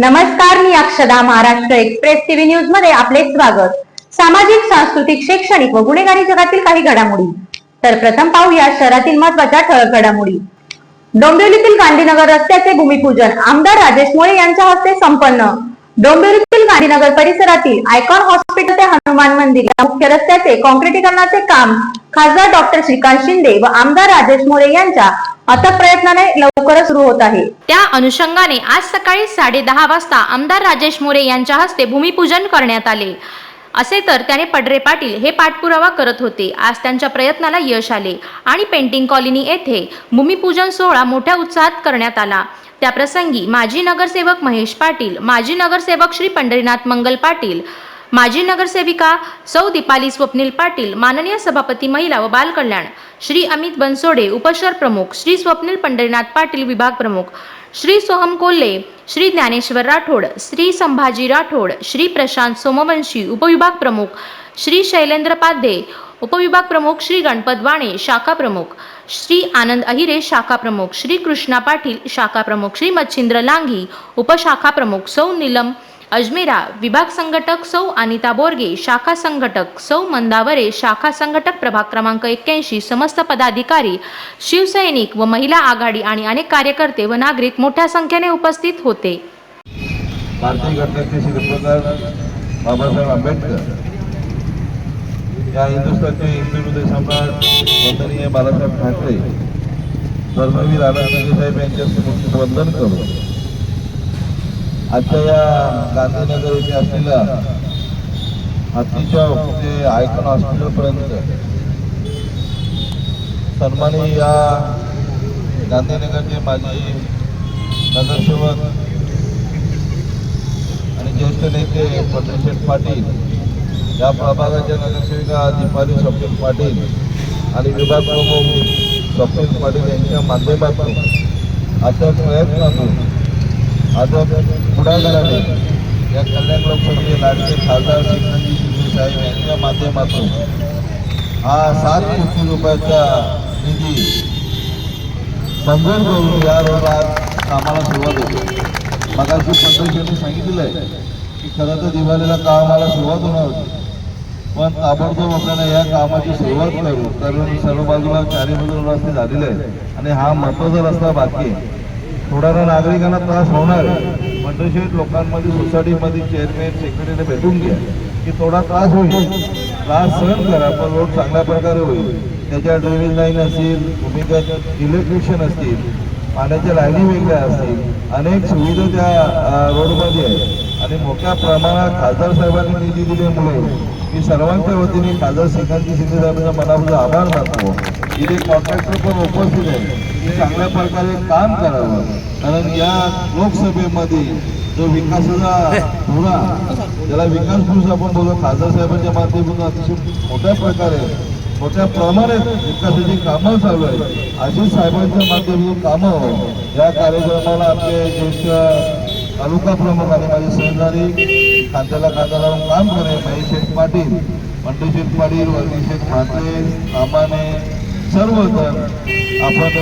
नमस्कार मी अक्षदा Maharashtra express TV न्यूजमध्ये आपले स्वागत. सामाजिक सांस्कृतिक शैक्षणिक व गुन्हेगारी जगातील काही घडामोडी. तर प्रथम पाहूया शहरातील महत्त्वाच्या ठळक घडामोडी. डोंबिवलीतील गांधीनगर रस्त्याचे भूमिपूजन आमदार राजेश मोळे यांच्या हस्ते संपन्न. डोंबिवलीतील गांधीनगर परिसरातील आयकॉन हॉस्पिटल ते हनुमान मंदिर या मुख्य रस्त्याचे काँक्रिटीकरणाचे काम खासदार डॉक्टर श्रीकांत शिंदे व आमदार राजेश मोळे यांच्या आता प्रयत्नाने लवकरच सुरू होत आहे. त्या अनुषंगाने आज सकाळी साडे दहा वाजता आमदार राजेश मोरे यांच्या हस्ते भूमिपूजन करण्यात आले. असे तर त्याने पडरे पाटील हे पाठपुरावा करत होते. आज त्यांच्या प्रयत्नाला यश आले आणि पेंटिंग कॉलनी येथे भूमिपूजन सोहळा मोठ्या उत्साहात करण्यात आला. त्याप्रसंगी माजी नगरसेवक महेश पाटील माजी नगरसेवक श्री पंढरीनाथ मंगल पाटील माजी नगरसेविका सौ दीपाली स्वप्नील पाटील माननीय सभापती महिला व बालकल्याण श्री अमित बनसोडे उपशहर प्रमुख श्री स्वप्नील पंढरीनाथ पाटील विभाग प्रमुख श्री सोहम कोल्हे श्री ज्ञानेश्वर राठोड श्री संभाजी राठोड श्री प्रशांत सोमवंशी उपविभाग प्रमुख श्री शैलेंद्र पाध्ये उपविभाग प्रमुख श्री गणपत वाणे शाखा प्रमुख श्री आनंद अहिरे शाखा प्रमुख श्री कृष्णा पाटील शाखा प्रमुख श्री मच्छिंद्र लांघी उपशाखा प्रमुख सौ नीलम अजमेरा विभाग संघटक सौ अनिता बोरगे शाखा संघटक सौ मंदावरे शाखा संघटक प्रभाग क्रमांक एक्क्याऐंशी समस्त पदाधिकारी शिवसैनिक व महिला आघाडी आणि अनेक कार्यकर्ते व नागरिक मोठ्या संख्येने उपस्थित होते. भारतीय घटनेचे शिल्पकार बाबासाहेब आंबेडकर. या हिंदुस्थानचे हिंदू सम्राट वंदनीय बाळासाहेब ठाकरे धर्मवीर आनंद साहेब यांच्या वंदन करू आजच्या या गांधीनगर येथे असलेल्या हत्तीच्या ते आयकॉन हॉस्पिटलपर्यंत सन्मानी या गांधीनगरचे माजी नगरसेवक आणि ज्येष्ठ नेते पटेशेठ पाटील या प्रभागाच्या नगरसेविका दीपाली स्वप्नील पाटील आणि विभाग प्रमुख स्वप्नील पाटील यांच्या माध्यमातून आता प्रयत्नातून आता पुढाकाराने या कल्याण लोकसभेचे लाडके खासदार श्रीकांतजी शिंदे यांच्या माध्यमातून हा सात कोटी रुपयाचा निधी मंजूर करून या रोडला कामाला सुरुवात होती. मगाशी पंढरीशेने सांगितलं आहे की खरं तर दिवाळीला कामाला सुरुवात होणार होती. पण ताबडतोब आपल्याला या कामाची सुरुवात करू. कारण सर्व बाजूला चारी बाजूला रस्ते झालेले आहेत. आणि हा महत्त्वाचा रस्ता बाकी आहे. थोडा ना नागरिकांना त्रास होणार आहे. लोकांमध्ये सोसायटीमध्ये चेअरमॅन सेक्रेटरीने भेटून घ्या की थोडा त्रास होईल. त्रास सहन करा पण रोड चांगल्या प्रकारे होईल. त्याच्या ड्रेनेज लाईन असतील भूमिगत इलेक्ट्रिशियन असतील पाण्याच्या लाईनी वेगळ्या असतील अनेक सुविधा त्या रोडमध्ये आहेत. आणि मोठ्या प्रमाणात खासदार साहेबांनी निधी दिल्यामुळे मी सर्वांच्या वतीने खासदार शेखांची शिंदे साहेबांचा मनापासून आभार मानतो. इथे कॉन्ट्रॅक्टर पण उपस्थित आहे. चांगल्या प्रकारे काम करावं. कारण या लोकसभेमध्ये जो विकासाचा धोरा त्याला विकास पुरुष आपण बोलतो खासदार साहेबांच्या माध्यमातून अतिशय मोठ्या प्रकारे मोठ्या प्रमाणात विकासाची कामं चालू आहेत. अशी साहेबांच्या माध्यमातून कामं या कार्यक्रमाला आपले ज्येष्ठ तालुका प्रमुख आणि माझे सहकारी खात्याला खात्या लावून काम करे महेश शेठ पाटील पंडितशेठ पाटील वर्गीशेठ म्हात्रे कामाने सर्वजण आपण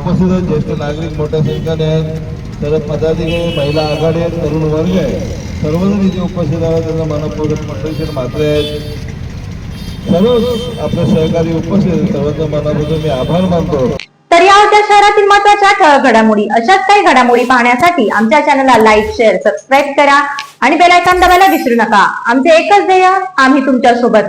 उपस्थित आहेत. ज्येष्ठ नागरिक मोठ्या संख्येने आहेत. तर पदाधिकारी महिला आघाडी आहेत तरुण वर्ग आहे सर्वजण इथे उपस्थित आहेत. त्यांना मनपूर्वक पंडितशेठ मात्र आहेत सर्व आपले सहकारी उपस्थित आहेत. सर्वांचा मनापासून मी आभार मानतो. तर या होत्या शहरातील महत्त्वाच्या ठळक घडामोडी अशाच काही घडामोडी पाहण्यासाठी आमच्या चॅनलला लाईक शेअर सबस्क्राईब करा आणि बेल दबायला विसरू नका. आमचे एकच ध्येय आम्ही तुमच्यासोबत